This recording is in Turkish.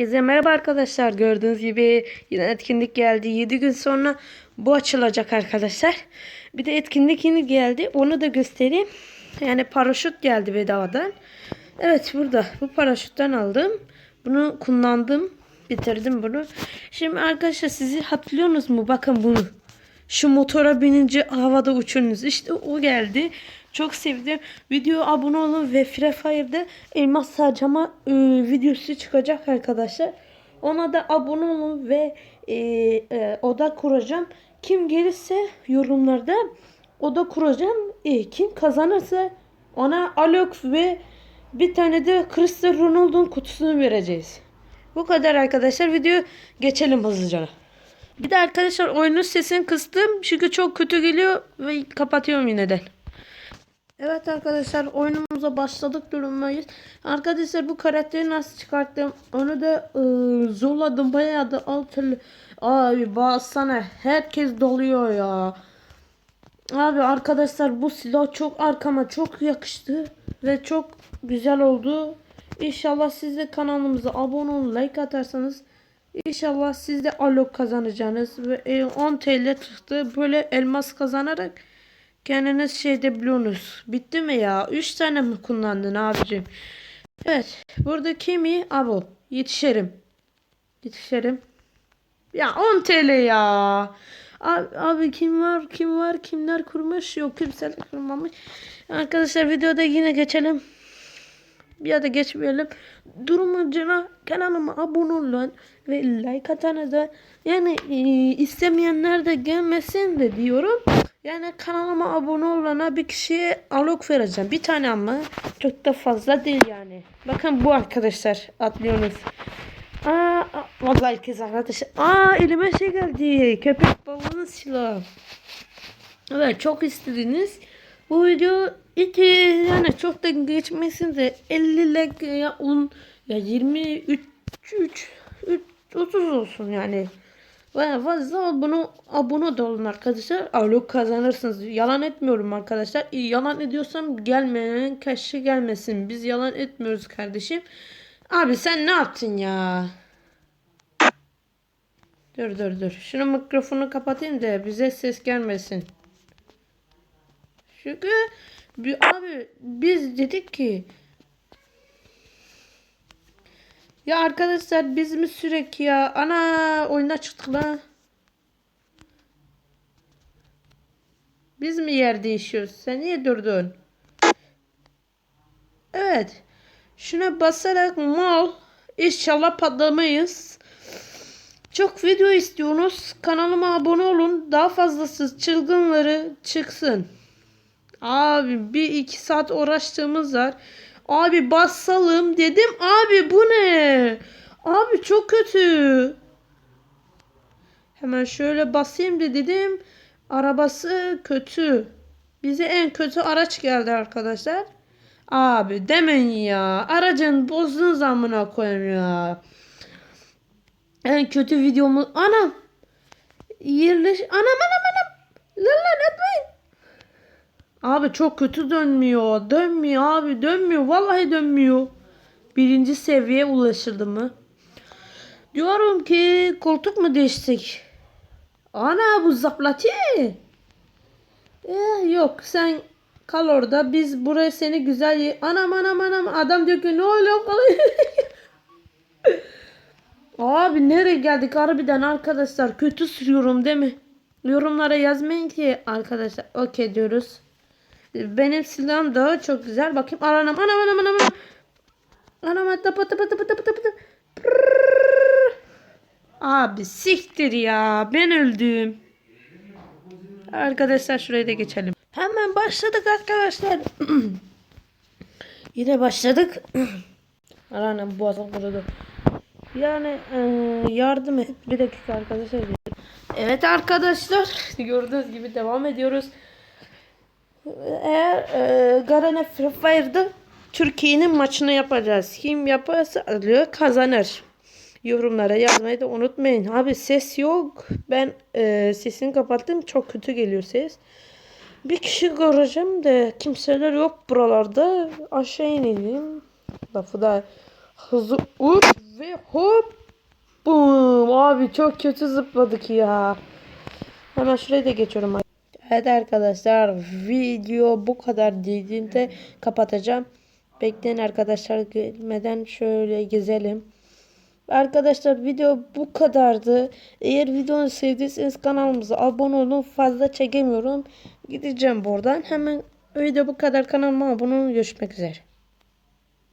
Herkese merhaba arkadaşlar. Gördüğünüz gibi yine etkinlik geldi. 7 gün sonra bu açılacak arkadaşlar. Bir de etkinlik yeni geldi. Onu da göstereyim. Yani paraşüt geldi bedavadan. Evet burada. Bu paraşütten aldım. Bunu kullandım. Bitirdim bunu. Şimdi arkadaşlar sizi hatırlıyorsunuz mu? Bakın bunu. Şu motora binince havada uçuyorsunuz. İşte o geldi. Çok sevdim. Video abone olun ve Free Fire'da elmas harcama e, videosu çıkacak arkadaşlar. Ona da abone olun ve e, e, oda kuracağım. Kim gelirse yorumlarda oda kuracağım. E, kim kazanırsa ona Alok ve bir tane de Cristiano Ronaldo'nun kutusunu vereceğiz. Bu kadar arkadaşlar. Video geçelim hızlıca. Bir de arkadaşlar oyunun sesini kıstım. Çünkü çok kötü geliyor ve kapatıyorum yineden. Evet arkadaşlar oyunumuza başladık durumdayız. Arkadaşlar bu karakteri nasıl çıkarttım onu da ıı, zorladım bayağı da alt türlü. Abi baksana herkes doluyor ya. Abi arkadaşlar bu silah çok arkama çok yakıştı ve çok güzel oldu. İnşallah siz de kanalımıza abone olun like atarsanız İnşallah siz de alok kazanacaksınız ve e, 10 TL çıktı böyle elmas kazanarak kendiniz şeyde biliyorsunuz. Bitti mi ya? 3 tane mi kullandın abicim? Evet. Burada kimi? Abo. Yetişerim. Yetişerim. Ya 10 TL ya. Abi, abi kim var? Kim var? Kimler kurmuş? Yok kimseler kurmamış. Arkadaşlar videoda yine geçelim. Ya da geçmeyelim. Durumacına kanalıma abone olun ve like atanı da yani e, istemeyenler de gelmesin de diyorum. Yani kanalıma abone olana bir kişiye alok vereceğim. Bir tane ama çok da fazla değil yani. Bakın bu arkadaşlar atlıyorsunuz. Aa, vallahi herkes arkadaşlar. Aa elime şey geldi. Köpek balığının silahı. Evet çok istediniz. Bu video iki yani çok da geçmesin de 50 like ya 10 ya 23 3 3 30 olsun yani. Baya fazla abone, abone de olun arkadaşlar. Alok kazanırsınız. Yalan etmiyorum arkadaşlar. Yalan ediyorsam gelmeyen keşke gelmesin. Biz yalan etmiyoruz kardeşim. Abi sen ne yaptın ya? Dur dur dur. Şunu mikrofonu kapatayım da bize ses gelmesin. Çünkü bir, abi biz dedik ki ya arkadaşlar biz mi sürekli ya ana oyuna çıktık lan. Biz mi yer değişiyoruz? Sen niye durdun? Evet. Şuna basarak mal. İnşallah patlamayız. Çok video istiyorsunuz. Kanalıma abone olun. Daha fazlası çılgınları çıksın. Abi bir iki saat uğraştığımız var. Abi basalım dedim. Abi bu ne? Abi çok kötü. Hemen şöyle basayım da dedim. Arabası kötü. Bize en kötü araç geldi arkadaşlar. Abi demeyin ya. Aracın bozdun zamına koyayım ya. En kötü videomuz. Anam. Yerleş. Anam anam anam. Abi çok kötü dönmüyor. Dönmüyor abi dönmüyor. Vallahi dönmüyor. Birinci seviye ulaşıldı mı? Diyorum ki koltuk mu değişsek? Ana bu zaplatı. Eh, yok sen kal orada. Biz buraya seni güzel Anam anam anam. Adam diyor ki ne oluyor. Abi nereye geldik harbiden arkadaşlar. Kötü sürüyorum değil mi? Yorumlara yazmayın ki arkadaşlar. Okey diyoruz. Benim silahım daha çok güzel. Bakayım. Anam anam anam anam. anam. Anam tapa tapa tapa tapa. Prrrr. Abi siktir ya. Ben öldüm. Arkadaşlar şuraya da geçelim. Hemen başladık arkadaşlar. Yine başladık. Anam boğazım kurudu. Yani yardım et. Bir dakika arkadaşlar. Evet arkadaşlar. Gördüğünüz gibi devam ediyoruz. Eğer e, Garena Free Fire'da Türkiye'nin maçını yapacağız. Kim yaparsa alıyor kazanır. Yorumlara yazmayı da unutmayın. Abi ses yok. Ben e, sesini kapattım. Çok kötü geliyor ses. Bir kişi göreceğim de kimseler yok buralarda. Aşağı inelim. Lafı da hızlı uç ve hop. Abi çok kötü zıpladık ya. Hemen şuraya da geçiyorum. Evet arkadaşlar video bu kadar dediğimde kapatacağım. Bekleyin arkadaşlar gelmeden şöyle gezelim. Arkadaşlar video bu kadardı. Eğer videonu sevdiyseniz kanalımıza abone olun. Fazla çekemiyorum. Gideceğim buradan. Hemen video bu kadar kanalıma abone olun. Görüşmek üzere.